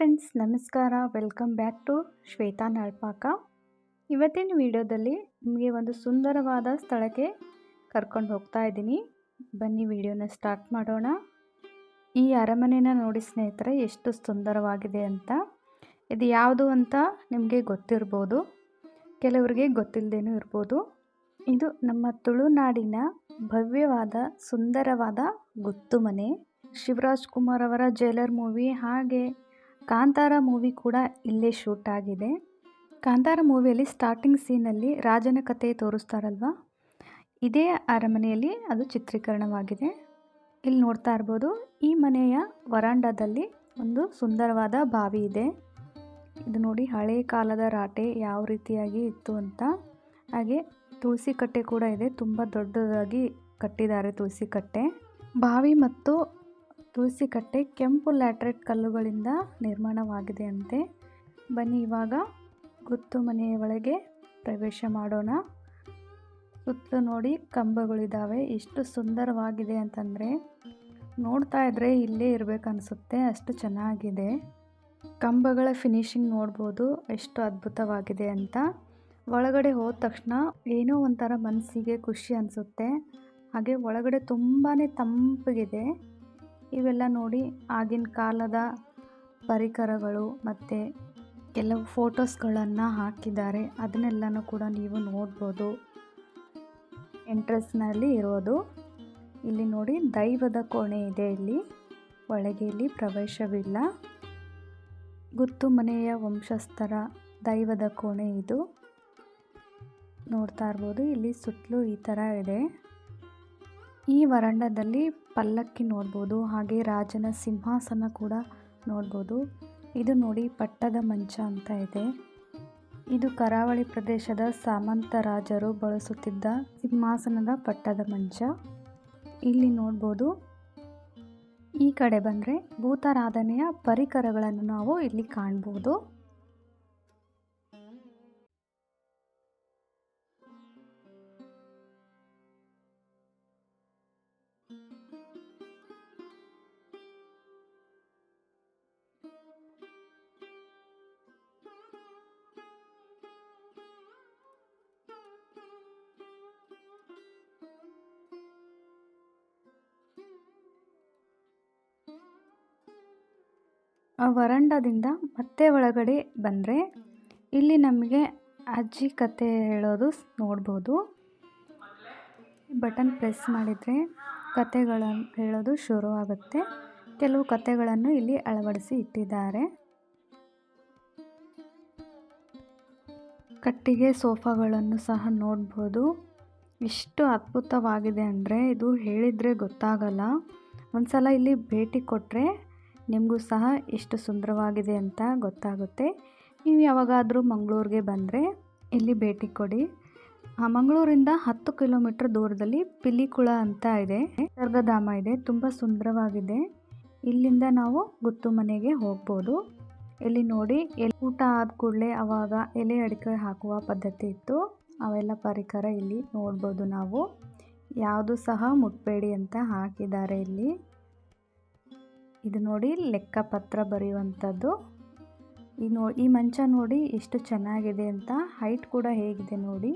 Friends ನಮಸ್ಕಾರ. Welcome back to Shweta Nalpaka. ಇವತ್ತಿನ ವಿಡಿಯೋದಲ್ಲಿ ನಿಮಗೆ ಒಂದು ಸುಂದರವಾದ ಸ್ಥಳಕ್ಕೆ ಕರ್ಕೊಂಡು ಹೋಗ್ತಾ ಇದ್ದೀನಿ. ಬನ್ನಿ ವಿಡಿಯೋನ ಸ್ಟಾರ್ಟ್ ಮಾಡೋಣ. ಈ ಅರಮನೆನ ನೋಡಿ ಸ್ನೇಹಿತರೆ, ಎಷ್ಟು ಸುಂದರವಾಗಿದೆ ಅಂತ. ಇದು ಯಾವುದು ಅಂತ ನಿಮಗೆ ಗೊತ್ತಿರ್ಬೋದು. ಕೆಲವರಿಗೆ ಗೊತ್ತಿಲ್ಲದೇನೂ ಇರ್ಬೋದು. ಇದು ನಮ್ಮ ತುಳುನಾಡಿನ ಭವ್ಯವಾದ, ಸುಂದರವಾದ ಗೊತ್ತು ಮನೆ. ಶಿವರಾಜ್ ಕುಮಾರ್ ಅವರ ಜೈಲರ್ ಮೂವಿ ಹಾಗೆ ಕಾಂತಾರ ಮೂವಿ ಕೂಡ ಇಲ್ಲೇ ಶೂಟ್ ಆಗಿದೆ. ಕಾಂತಾರ ಮೂವಿಯಲ್ಲಿ ಸ್ಟಾರ್ಟಿಂಗ್ ಸೀನಲ್ಲಿ ರಾಜನ ಕಥೆ ತೋರಿಸ್ತಾರಲ್ವಾ? ಇದೇ ಅರಮನೆಯಲ್ಲಿ ಅದು ಚಿತ್ರೀಕರಣವಾಗಿದೆ. ಇಲ್ಲಿ ನೋಡ್ತಾ ಇರ್ಬೋದು, ಈ ಮನೆಯ ವರಾಂಡದಲ್ಲಿ ಒಂದು ಸುಂದರವಾದ ಬಾವಿ ಇದೆ. ಇದು ನೋಡಿ ಹಳೆ ಕಾಲದ ರಾಟೆ ಯಾವ ರೀತಿಯಾಗಿ ಇತ್ತು ಅಂತ. ಹಾಗೆ ತುಳಸಿ ಕಟ್ಟೆ ಕೂಡ ಇದೆ, ತುಂಬ ದೊಡ್ಡದಾಗಿ ಕಟ್ಟಿದ್ದಾರೆ ತುಳಸಿ ಕಟ್ಟೆ. ಬಾವಿ ಮತ್ತು ತುಳಸಿ ಕಟ್ಟೆ ಕೆಂಪು ಲ್ಯಾಟ್ರೆಟ್ ಕಲ್ಲುಗಳಿಂದ ನಿರ್ಮಾಣವಾಗಿದೆ ಅಂತೆ ಬನ್ನಿ ಇವಾಗ ಗುತ್ತು ಮನೆಯ ಒಳಗೆ ಪ್ರವೇಶ ಮಾಡೋಣ. ಸುತ್ತಲೂ ನೋಡಿ ಕಂಬಗಳಿದ್ದಾವೆ ಎಷ್ಟು ಸುಂದರವಾಗಿದೆ ಅಂತಂದರೆ ನೋಡ್ತಾ ಇದ್ದರೆ ಇಲ್ಲೇ ಇರಬೇಕನ್ಸುತ್ತೆ ಅಷ್ಟು ಚೆನ್ನಾಗಿದೆ. ಕಂಬಗಳ ಫಿನಿಶಿಂಗ್ ನೋಡ್ಬೋದು. ಎಷ್ಟು ಅದ್ಭುತವಾಗಿದೆ ಅಂತ. ಒಳಗಡೆ ಹೋದ ತಕ್ಷಣ ಏನೋ ಒಂಥರ ಮನಸ್ಸಿಗೆ ಖುಷಿ ಅನಿಸುತ್ತೆ. ಹಾಗೆ ಒಳಗಡೆ ತುಂಬಾ ತಂಪಗಿದೆ. ಇವೆಲ್ಲ ನೋಡಿ ಆಗಿನ ಕಾಲದ ಪರಿಕರಗಳು ಮತ್ತು ಕೆಲವು ಫೋಟೋಸ್ಗಳನ್ನು ಹಾಕಿದ್ದಾರೆ. ಅದನ್ನೆಲ್ಲನೂ ಕೂಡ ನೀವು ನೋಡ್ಬೋದು. ಎಂಟ್ರೆನ್ಸ್ನಲ್ಲಿ ಇರೋದು. ಇಲ್ಲಿ ನೋಡಿ ದೈವದ ಕೋಣೆ ಇದೆ ಇಲ್ಲಿ. ಒಳಗೆ ಇಲ್ಲಿ ಪ್ರವೇಶವಿಲ್ಲ. ಗುತ್ತು ಮನೆಯ ವಂಶಸ್ಥರ ದೈವದ ಕೋಣೆ ಇದು. ನೋಡ್ತಾ ಇರ್ಬೋದು, ಇಲ್ಲಿ ಸುತ್ತಲೂ ಈ ಥರ ಇದೆ. ಈ ವರಂಡದಲ್ಲಿ ಪಲ್ಲಕ್ಕಿ ನೋಡ್ಬೋದು, ಹಾಗೆ ರಾಜನ ಸಿಂಹಾಸನ ಕೂಡ ನೋಡ್ಬೋದು. ಇದು ನೋಡಿ ಪಟ್ಟದ ಮಂಚ ಅಂತ ಇದೆ. ಇದು ಕರಾವಳಿ ಪ್ರದೇಶದ ಸಾಮಂತ ರಾಜರು ಬಳಸುತ್ತಿದ್ದ ಸಿಂಹಾಸನದ ಪಟ್ಟದ ಮಂಚ. ಇಲ್ಲಿ ನೋಡ್ಬೋದು, ಈ ಕಡೆ ಬಂದರೆ ಭೂತಾರಾಧನೆಯ ಪರಿಕರಗಳನ್ನು ನಾವು ಇಲ್ಲಿ ಕಾಣ್ಬೋದು. ವರಂಡದಿಂದ ಮತ್ತೆ ಒಳಗಡೆ ಬಂದರೆ ಇಲ್ಲಿ ನಮಗೆ ಅಜ್ಜಿ ಕತೆ ಹೇಳೋದು ನೋಡ್ಬೋದು. ಬಟನ್ ಪ್ರೆಸ್ ಮಾಡಿದರೆ ಕತೆಗಳನ್ನು ಹೇಳೋದು ಶುರು ಆಗುತ್ತೆ. ಕೆಲವು ಕತೆಗಳನ್ನು ಇಲ್ಲಿ ಅಳವಡಿಸಿ ಇಟ್ಟಿದ್ದಾರೆ. ಕಟ್ಟಿಗೆ ಸೋಫಾಗಳನ್ನು ಸಹ ನೋಡ್ಬೋದು. ಎಷ್ಟು ಅದ್ಭುತವಾಗಿದೆ ಅಂದರೆ ಇದು ಹೇಳಿದರೆ ಗೊತ್ತಾಗಲ್ಲ. ಒಂದ್ಸಲ ಇಲ್ಲಿ ಭೇಟಿ ಕೊಟ್ಟರೆ ನಿಮಗೂ ಸಹ ಎಷ್ಟು ಸುಂದರವಾಗಿದೆ ಅಂತ ಗೊತ್ತಾಗುತ್ತೆ. ನೀವು ಯಾವಾಗಾದರೂ ಮಂಗಳೂರಿಗೆ ಬಂದರೆ ಇಲ್ಲಿ ಭೇಟಿ ಕೊಡಿ. ಆ ಮಂಗಳೂರಿಂದ ಹತ್ತು ಕಿಲೋಮೀಟ್ರ್ ದೂರದಲ್ಲಿ ಪಿಲಿಕುಳ ಅಂತ ಇದೆ. ಸರ್ಗಧಾಮ ಇದೆ, ತುಂಬ ಸುಂದರವಾಗಿದೆ. ಇಲ್ಲಿಂದ ನಾವು ಗುತ್ತು ಮನೆಗೆ ಹೋಗ್ಬೋದು. ಇಲ್ಲಿ ನೋಡಿ ಎಲ್ಲಿ ಊಟ ಆದ ಕೂಡಲೇ ಅವಾಗ ಎಲೆ ಅಡಿಕೆ ಹಾಕುವ ಪದ್ಧತಿ ಇತ್ತು. ಅವೆಲ್ಲ ಪರಿಕರ ಇಲ್ಲಿ ನೋಡ್ಬೋದು ನಾವು. ಯಾವುದು ಸಹ ಮುಟ್ಬೇಡಿ ಅಂತ ಹಾಕಿದ್ದಾರೆ ಇಲ್ಲಿ. ಇದು ನೋಡಿ ಲೆಕ್ಕಪತ್ರ ಬರೆಯುವಂಥದ್ದು. ಈ ನೋ, ಈ ಮಂಚ ನೋಡಿ ಎಷ್ಟು ಚೆನ್ನಾಗಿದೆ ಅಂತ, ಹೈಟ್ ಕೂಡ ಹೇಗಿದೆ ನೋಡಿ.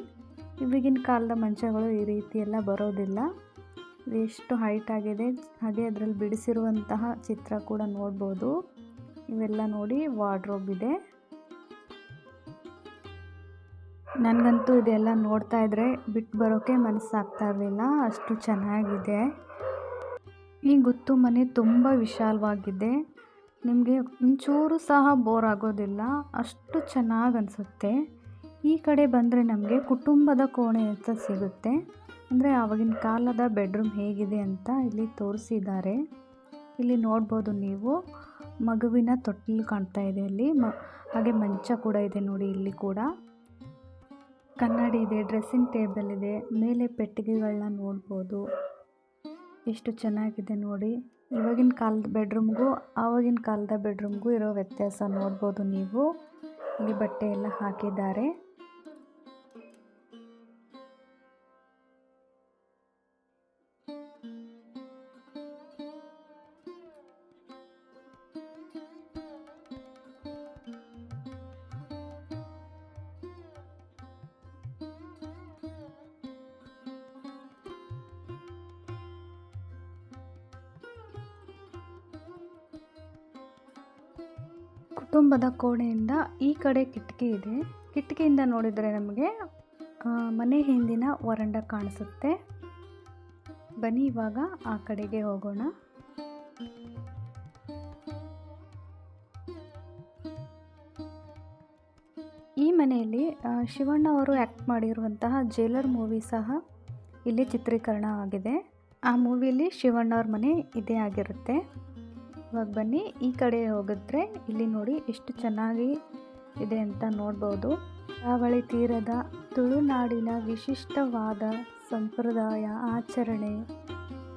ಇವಾಗಿನ ಕಾಲದ ಮಂಚಗಳು ಈ ರೀತಿ ಎಲ್ಲ ಬರೋದಿಲ್ಲ. ಎಷ್ಟು ಹೈಟ್ ಆಗಿದೆ, ಹಾಗೆ ಅದರಲ್ಲಿ ಬಿಡಿಸಿರುವಂತಹ ಚಿತ್ರ ಕೂಡ ನೋಡ್ಬೋದು. ಇವೆಲ್ಲ ನೋಡಿ ವಾರ್ಡ್ರೋಬ್ ಇದೆ. ನನಗಂತೂ ಇದೆಲ್ಲ ನೋಡ್ತಾ ಇದ್ರೆ ಬಿಟ್ಟು ಬರೋಕ್ಕೆ ಮನಸ್ಸಾಗ್ತಾ ಇರಲಿಲ್ಲ. ಅಷ್ಟು ಚೆನ್ನಾಗಿದೆ. ಈ ಗುತ್ತು ಮನೆ ತುಂಬ ವಿಶಾಲವಾಗಿದೆ. ನಿಮಗೆ ಒಂಚೂರು ಸಹ ಬೋರ್ ಆಗೋದಿಲ್ಲ. ಅಷ್ಟು ಚೆನ್ನಾಗಿ ಅನಿಸುತ್ತೆ. ಈ ಕಡೆ ಬಂದರೆ ನಮಗೆ ಕುಟುಂಬದ ಕೋಣೆ ಅಂತ ಸಿಗುತ್ತೆ. ಅಂದರೆ ಆವಾಗಿನ ಕಾಲದ ಬೆಡ್ರೂಮ್ ಹೇಗಿದೆ ಅಂತ ಇಲ್ಲಿ ತೋರಿಸಿದ್ದಾರೆ. ಇಲ್ಲಿ ನೋಡ್ಬೋದು ನೀವು. ಮಗುವಿನ ತೊಟ್ಟಿಲು ಕಾಣ್ತಾ ಇದೆ ಇಲ್ಲಿ ಮ, ಹಾಗೆ ಮಂಚ ಕೂಡ ಇದೆ ನೋಡಿ ಇಲ್ಲಿ ಕೂಡ. ಕನ್ನಡಿ ಇದೆ ಡ್ರೆಸ್ಸಿಂಗ್ ಟೇಬಲ್ ಇದೆ, ಮೇಲೆ ಪೆಟ್ಟಿಗೆಗಳನ್ನ ನೋಡ್ಬೋದು. ಎಷ್ಟು ಚೆನ್ನಾಗಿದೆ ನೋಡಿ. ಇವಾಗಿನ ಕಾಲದ ಬೆಡ್ರೂಮ್ಗೂ, ಆವಾಗಿನ ಕಾಲದ ಬೆಡ್ರೂಮ್ಗೂ ಇರೋ ವ್ಯತ್ಯಾಸ ನೋಡ್ಬೋದು ನೀವು. ಇಲ್ಲಿ ಬಟ್ಟೆ ಎಲ್ಲ ಹಾಕಿದ್ದಾರೆ. ಕುಟುಂಬದ ಕೋಣೆಯಿಂದ ಈ ಕಡೆ ಕಿಟಕಿ ಇದೆ. ಕಿಟಕಿಯಿಂದ ನೋಡಿದರೆ ನಮಗೆ ಮನೆ ಹಿಂದಿನ ವರಂಡ ಕಾಣಿಸುತ್ತೆ. ಬನ್ನಿ, ಇವಾಗ ಆ ಕಡೆಗೆ ಹೋಗೋಣ. ಈ ಮನೆಯಲ್ಲಿ ಶಿವಣ್ಣ ಅವರು ಆ್ಯಕ್ಟ್ ಮಾಡಿರುವಂತಹ ಜೇಲರ್ ಮೂವಿ ಸಹ ಇಲ್ಲಿ ಚಿತ್ರೀಕರಣ ಆಗಿದೆ. ಆ ಮೂವಿಯಲ್ಲಿ ಶಿವಣ್ಣ ಅವ್ರ ಮನೆ ಇದೇ ಆಗಿರುತ್ತೆ. ಇವಾಗ ಬನ್ನಿ, ಈ ಕಡೆ ಹೋಗಿದ್ರೆ ಇಲ್ಲಿ ನೋಡಿ ಎಷ್ಟು ಚೆನ್ನಾಗಿ ಇದೆ ಅಂತ ನೋಡ್ಬೋದು. ಕರಾವಳಿ ತೀರದ ತುಳುನಾಡಿನ ವಿಶಿಷ್ಟವಾದ ಸಂಪ್ರದಾಯ, ಆಚರಣೆ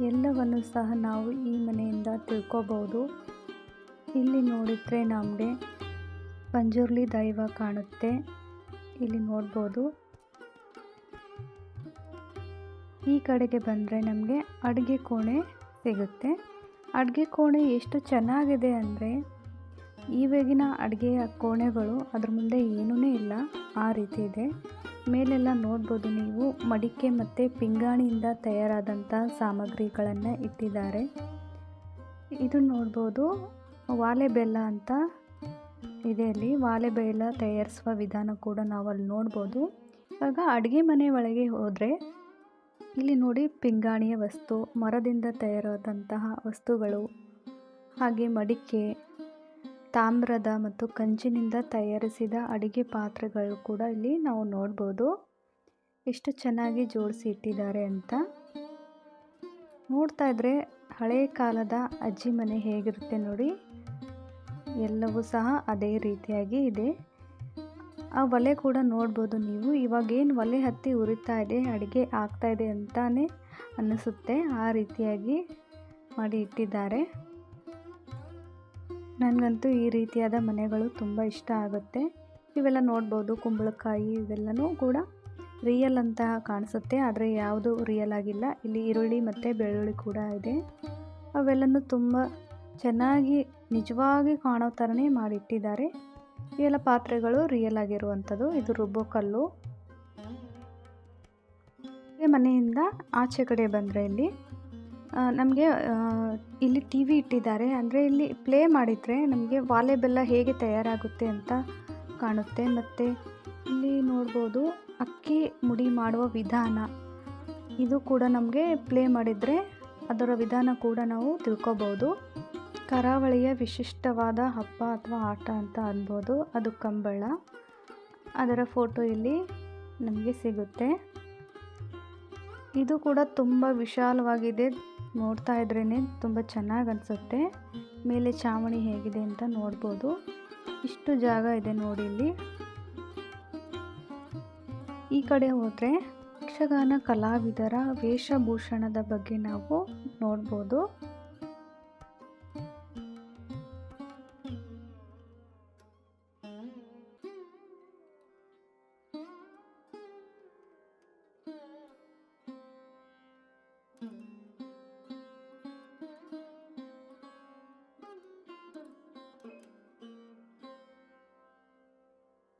ಎಲ್ಲವನ್ನು ಸಹ ನಾವು ಈ ಮನೆಯಿಂದ ತಿಳ್ಕೊಬೋದು. ಇಲ್ಲಿ ನೋಡಿದರೆ ನಮಗೆ ಪಂಜುರ್ಲಿ ದೈವ ಕಾಣುತ್ತೆ. ಇಲ್ಲಿ ನೋಡ್ಬೋದು. ಈ ಕಡೆಗೆ ಬಂದರೆ ನಮಗೆ ಅಡುಗೆ ಕೋಣೆ ಸಿಗುತ್ತೆ. ಅಡುಗೆ ಕೋಣೆ ಎಷ್ಟು ಚೆನ್ನಾಗಿದೆ ಅಂದರೆ ಈವಾಗಿನ ಅಡುಗೆಯ ಕೋಣೆಗಳು ಅದ್ರ ಮುಂದೆ ಏನೂ ಇಲ್ಲ, ಆ ರೀತಿ ಇದೆ. ಮೇಲೆಲ್ಲ ನೋಡ್ಬೋದು ನೀವು, ಮಡಿಕೆ ಮತ್ತು ಪಿಂಗಾಣಿಯಿಂದ ತಯಾರಾದಂಥ ಸಾಮಗ್ರಿಗಳನ್ನು ಇಟ್ಟಿದ್ದಾರೆ. ಇದು ನೋಡ್ಬೋದು ವಾಲೆ ಬೆಲ್ಲ ಅಂತ ಇದೆ ಅಲ್ಲಿ. ವಾಲೆಬೆಲ್ಲ ತಯಾರಿಸುವ ವಿಧಾನ ಕೂಡ ನಾವು ಅಲ್ಲಿ ನೋಡ್ಬೋದು. ಇವಾಗ ಅಡುಗೆ ಮನೆ ಒಳಗೆ ಹೋದರೆ ಇಲ್ಲಿ ನೋಡಿ ಪಿಂಗಾಣಿಯ ವಸ್ತು, ಮರದಿಂದ ತಯಾರಾದಂತಹ ವಸ್ತುಗಳು. ಹಾಗೆ ಮಡಿಕೆ, ತಾಮ್ರದ ಮತ್ತು ಕಂಚಿನಿಂದ ತಯಾರಿಸಿದ ಅಡಿಗೆ ಪಾತ್ರೆಗಳು ಕೂಡ ಇಲ್ಲಿ ನಾವು ನೋಡ್ಬೋದು. ಎಷ್ಟು ಚೆನ್ನಾಗಿ ಜೋಡಿಸಿ ಇಟ್ಟಿದ್ದಾರೆ ಅಂತ. ನೋಡ್ತಾ ಇದ್ರೆ ಹಳೆಯ ಕಾಲದ ಅಜ್ಜಿ ಮನೆ ಹೇಗಿರುತ್ತೆ ನೋಡಿ. ಎಲ್ಲವೂ ಸಹ ಅದೇ ರೀತಿಯಾಗಿ ಇದೆ. ಆ ಒಲೆ ಕೂಡ ನೋಡ್ಬೋದು ನೀವು. ಇವಾಗೇನು ಒಲೆ ಹತ್ತಿ ಉರಿತಾ ಇದೆ, ಅಡುಗೆ ಆಗ್ತಾ ಇದೆ ಅಂತಾನೆ ಅನ್ನಿಸುತ್ತೆ ಆ ರೀತಿಯಾಗಿ ಮಾಡಿ ಇಟ್ಟಿದ್ದಾರೆ. ನನಗಂತೂ ಈ ರೀತಿಯಾದ ಮನೆಗಳು ತುಂಬ ಇಷ್ಟ ಆಗುತ್ತೆ. ಇವೆಲ್ಲ ನೋಡ್ಬೋದು, ಕುಂಬಳಕಾಯಿ ಇವೆಲ್ಲನೂ ಕೂಡ ರಿಯಲ್ ಅಂತ ಕಾಣಿಸುತ್ತೆ. ಆದರೆ ಯಾವುದು ರಿಯಲ್ ಆಗಿಲ್ಲ. ಇಲ್ಲಿ ಈರುಳ್ಳಿ ಮತ್ತು ಬೆಳ್ಳುಳ್ಳಿ ಕೂಡ ಇದೆ. ಅವೆಲ್ಲನೂ ತುಂಬ ಚೆನ್ನಾಗಿ ನಿಜವಾಗಿ ಕಾಣೋ ಥರನೇ ಮಾಡಿಟ್ಟಿದ್ದಾರೆ ಇವೆಲ್ಲ ಪಾತ್ರೆಗಳು ರಿಯಲ್ ಆಗಿರುವಂಥದ್ದು. ಇದು ರುಬ್ಬೋ ಕಲ್ಲು. ಮನೆಯಿಂದ ಆಚೆ ಕಡೆ ಬಂದರೆ ಇಲ್ಲಿ ನಮಗೆ ಇಲ್ಲಿ ಟಿ ವಿ ಇಟ್ಟಿದ್ದಾರೆ. ಅಂದರೆ ಇಲ್ಲಿ ಪ್ಲೇ ಮಾಡಿದರೆ ನಮಗೆ ವಾಲೆ ಬೆಲ್ಲ ಹೇಗೆ ತಯಾರಾಗುತ್ತೆ ಅಂತ ಕಾಣುತ್ತೆ. ಮತ್ತು ಇಲ್ಲಿ ನೋಡ್ಬೋದು ಅಕ್ಕಿ ಮುಡಿ ಮಾಡುವ ವಿಧಾನ. ಇದು ಕೂಡ ನಮಗೆ ಪ್ಲೇ ಮಾಡಿದರೆ ಅದರ ವಿಧಾನ ಕೂಡ ನಾವು ತಿಳ್ಕೊಬೋದು. ಕರಾವಳಿಯ ವಿಶಿಷ್ಟವಾದ ಹಬ್ಬ ಅಥವಾ ಆಟ ಅಂತ ಅನ್ಬೋದು. ಅದು ಕಂಬಳ. ಅದರ ಫೋಟೋ ಇಲ್ಲಿ ನಮಗೆ ಸಿಗುತ್ತೆ. ಇದು ಕೂಡ ತುಂಬ ವಿಶಾಲವಾಗಿದೆ. ನೋಡ್ತಾ ಇದ್ರೇ ತುಂಬ ಚೆನ್ನಾಗಿ ಅನಿಸುತ್ತೆ. ಮೇಲೆ ಚಾವಣಿ ಹೇಗಿದೆ ಅಂತ ನೋಡ್ಬೋದು. ಇಷ್ಟು ಜಾಗ ಇದೆ ನೋಡಿ ಇಲ್ಲಿ. ಈ ಕಡೆ ಹೋದರೆ ಯಕ್ಷಗಾನ ಕಲಾವಿದರ ವೇಷಭೂಷಣದ ಬಗ್ಗೆ ನಾವು ನೋಡ್ಬೋದು.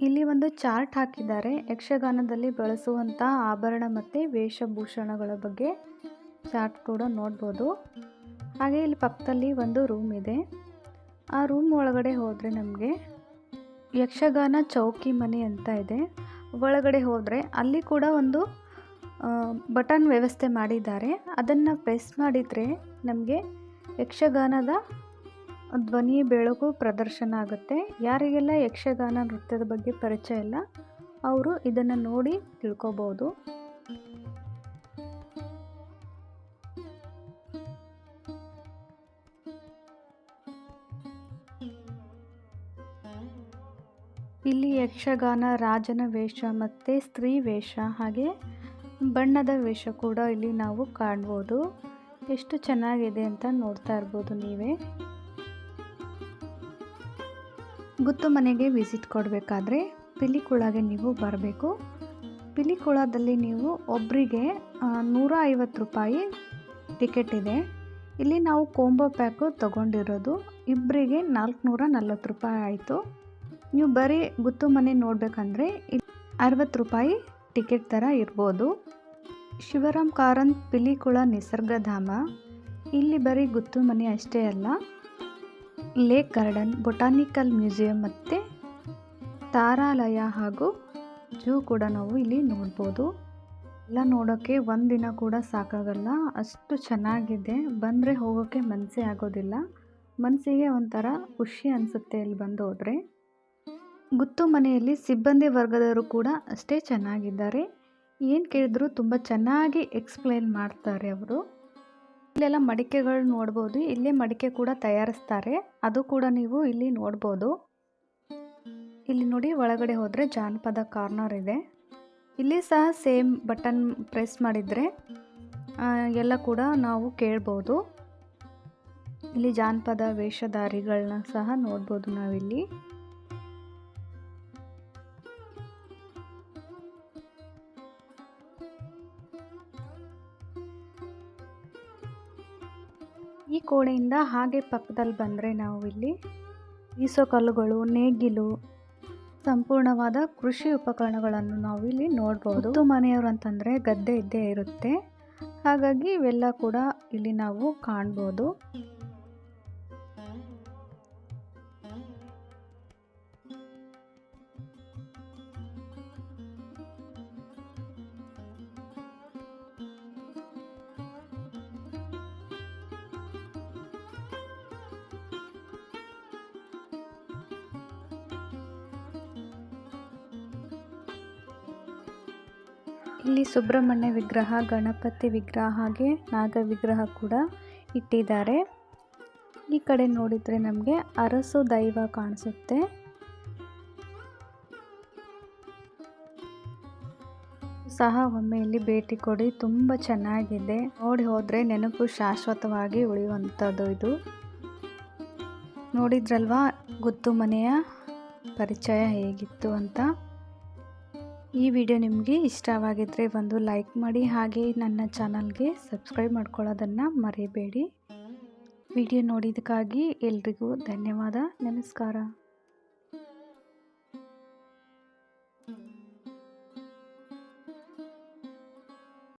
ಇಲ್ಲಿ ಒಂದು ಚಾರ್ಟ್ ಹಾಕಿದ್ದಾರೆ. ಯಕ್ಷಗಾನದಲ್ಲಿ ಬಳಸುವಂತ ಆಭರಣ ಮತ್ತೆ ವೇಷಭೂಷಣಗಳ ಬಗ್ಗೆ ಚಾರ್ಟ್ ಕೂಡ ನೋಡ್ಬೋದು. ಹಾಗೆ ಇಲ್ಲಿ ಪಕ್ಕದಲ್ಲಿ ಒಂದು ರೂಮ್ ಇದೆ. ಆ ರೂಮ್ ಒಳಗಡೆ ಹೋದರೆ ನಮಗೆ ಯಕ್ಷಗಾನ ಚೌಕಿ ಮನೆ ಅಂತ ಇದೆ. ಒಳಗಡೆ ಹೋದರೆ ಅಲ್ಲಿ ಕೂಡ ಒಂದು ಬಟನ್ ವ್ಯವಸ್ಥೆ ಮಾಡಿದ್ದಾರೆ. ಅದನ್ನು ಪ್ರೆಸ್ ಮಾಡಿದರೆ ನಮಗೆ ಯಕ್ಷಗಾನದ ಧ್ವನಿ ಬೆಳಕು ಪ್ರದರ್ಶನ ಆಗುತ್ತೆ. ಯಾರಿಗೆಲ್ಲ ಯಕ್ಷಗಾನ ನೃತ್ಯದ ಬಗ್ಗೆ ಪರಿಚಯ ಇಲ್ಲ, ಅವರು ಇದನ್ನು ನೋಡಿ ತಿಳ್ಕೊಬೋದು. ಇಲ್ಲಿ ಯಕ್ಷಗಾನ, ರಾಜನ ವೇಷ ಮತ್ತು ಸ್ತ್ರೀ ವೇಷ ಹಾಗೆ ಬಣ್ಣದ ವೇಷ ಕೂಡ ಇಲ್ಲಿ ನಾವು ಕಾಣ್ಬೋದು. ಎಷ್ಟು ಚೆನ್ನಾಗಿದೆ ಅಂತ ನೋಡ್ತಾ ಇರ್ಬೋದು ನೀವೇ. ಗುತ್ತು ಮನೆಗೆ ವಿಸಿಟ್ ಕೊಡಬೇಕಾದ್ರೆ ಪಿಲಿಕುಳಗೆ ನೀವು ಬರಬೇಕು. ಪಿಲಿಕುಳದಲ್ಲಿ ನೀವು ಒಬ್ಬರಿಗೆ ನೂರ ಐವತ್ತು ರೂಪಾಯಿ ಟಿಕೆಟ್ ಇದೆ. ಇಲ್ಲಿ ನಾವು ಕೋಂಬೋ ಪ್ಯಾಕು ತಗೊಂಡಿರೋದು. ಇಬ್ಬರಿಗೆ ನಾಲ್ಕುನೂರ ನಲ್ವತ್ತು ರೂಪಾಯಿ ಆಯಿತು. ನೀವು ಬರೀ ಗುತ್ತು ಮನೆ ನೋಡಬೇಕಂದ್ರೆ ಅರವತ್ತು ರೂಪಾಯಿ ಟಿಕೆಟ್ ಥರ ಇರ್ಬೋದು. ಶಿವರಾಮ್ ಕಾರಂತ್ ಪಿಲಿಕುಳ ನಿಸರ್ಗಧಾಮ. ಇಲ್ಲಿ ಬರೀ ಗುತ್ತು ಮನೆ ಅಷ್ಟೇ ಅಲ್ಲ ಲೇಕ್ ಗಾರ್ಡನ್, ಬೊಟಾನಿಕಲ್ ಮ್ಯೂಸಿಯಂ ಮತ್ತು ತಾರಾಲಯ ಹಾಗೂ ಜೂ ಕೂಡ ನಾವು ಇಲ್ಲಿ ನೋಡ್ಬೋದು. ಎಲ್ಲ ನೋಡೋಕ್ಕೆ ಒಂದಿನ ಕೂಡ ಸಾಕಾಗಲ್ಲ, ಅಷ್ಟು ಚೆನ್ನಾಗಿದೆ. ಬಂದರೆ ಹೋಗೋಕ್ಕೆ ಮನಸ್ಸೇ ಆಗೋದಿಲ್ಲ. ಮನಸ್ಸಿಗೆ ಒಂಥರ ಖುಷಿ ಅನಿಸುತ್ತೆ ಇಲ್ಲಿ ಬಂದು ಹೋದರೆ ಗುತ್ತು ಮನೆಯಲ್ಲಿ ಸಿಬ್ಬಂದಿ ವರ್ಗದವರು ಕೂಡ ಅಷ್ಟೇ ಚೆನ್ನಾಗಿದ್ದಾರೆ. ಏನು ಕೇಳಿದ್ರು ತುಂಬ ಚೆನ್ನಾಗಿ ಎಕ್ಸ್ಪ್ಲೈನ್ ಮಾಡ್ತಾರೆ ಅವರು. ಇಲ್ಲೆಲ್ಲ ಮಡಿಕೆಗಳು ನೋಡ್ಬೋದು. ಇಲ್ಲೇ ಮಡಿಕೆ ಕೂಡ ತಯಾರಿಸ್ತಾರೆ. ಅದು ಕೂಡ ನೀವು ಇಲ್ಲಿ ನೋಡ್ಬೋದು. ಇಲ್ಲಿ ನೋಡಿ ಒಳಗಡೆ ಹೋದರೆ ಜಾನಪದ ಕಾರ್ನರ್ ಇದೆ. ಇಲ್ಲಿ ಸಹ ಸೇಮ್ ಬಟನ್ ಪ್ರೆಸ್ ಮಾಡಿದರೆ ಎಲ್ಲ ಕೂಡ ನಾವು ಕೇಳ್ಬೋದು. ಇಲ್ಲಿ ಜಾನಪದ ವೇಷಧಾರಿಗಳನ್ನ ಸಹ ನೋಡ್ಬೋದು ನಾವಿಲ್ಲಿ. ಈ ಕೋಣೆಯಿಂದ ಹಾಗೆ ಪಕ್ಕದಲ್ಲಿ ಬಂದರೆ ನಾವು ಇಲ್ಲಿ ಈಸೋಕಲ್ಲುಗಳು ನೇಗಿಲು ಸಂಪೂರ್ಣವಾದ ಕೃಷಿ ಉಪಕರಣಗಳನ್ನು ನಾವು ಇಲ್ಲಿ ನೋಡ್ಬೋದು. ಮನೆಯವರು ಅಂತಂದರೆ ಗದ್ದೆ ಇದ್ದೇ ಇರುತ್ತೆ. ಹಾಗಾಗಿ ಇವೆಲ್ಲ ಕೂಡ ಇಲ್ಲಿ ನಾವು ಕಾಣ್ಬೋದು. ಇಲ್ಲಿ ಸುಬ್ರಹ್ಮಣ್ಯ ವಿಗ್ರಹ, ಗಣಪತಿ ವಿಗ್ರಹ ಹಾಗೆ ನಾಗ ವಿಗ್ರಹ ಕೂಡ ಇಟ್ಟಿದ್ದಾರೆ. ಈ ಕಡೆ ನೋಡಿದರೆ ನಮಗೆ ಅರಸು ದೈವ ಕಾಣಿಸುತ್ತೆ. ಸಹ ಒಮ್ಮೆ ಇಲ್ಲಿ ಭೇಟಿ ಕೊಡಿ, ತುಂಬ ಚೆನ್ನಾಗಿದೆ. ನೋಡಿ ಹೋದರೆ ನೆನಪು ಶಾಶ್ವತವಾಗಿ ಉಳಿಯುವಂಥದ್ದು ಇದು. ನೋಡಿದ್ರಲ್ವಾ, ಗುತ್ತು ಮನೆಯ ಪರಿಚಯ ಹೇಗಿತ್ತು ಅಂತ? ಈ ವಿಡಿಯೋ ನಿಮಗೆ ಇಷ್ಟವಾಗಿದ್ದರೆ ಒಂದು ಲೈಕ್ ಮಾಡಿ ಹಾಗೆ ನನ್ನ ಚಾನಲ್ಗೆ ಸಬ್ಸ್ಕ್ರೈಬ್ ಮಾಡ್ಕೊಳ್ಳೋದನ್ನು ಮರೆಯಬೇಡಿ ವಿಡಿಯೋ ನೋಡಿದ್ದಕ್ಕಾಗಿ ಎಲ್ರಿಗೂ ಧನ್ಯವಾದ. ನಮಸ್ಕಾರ.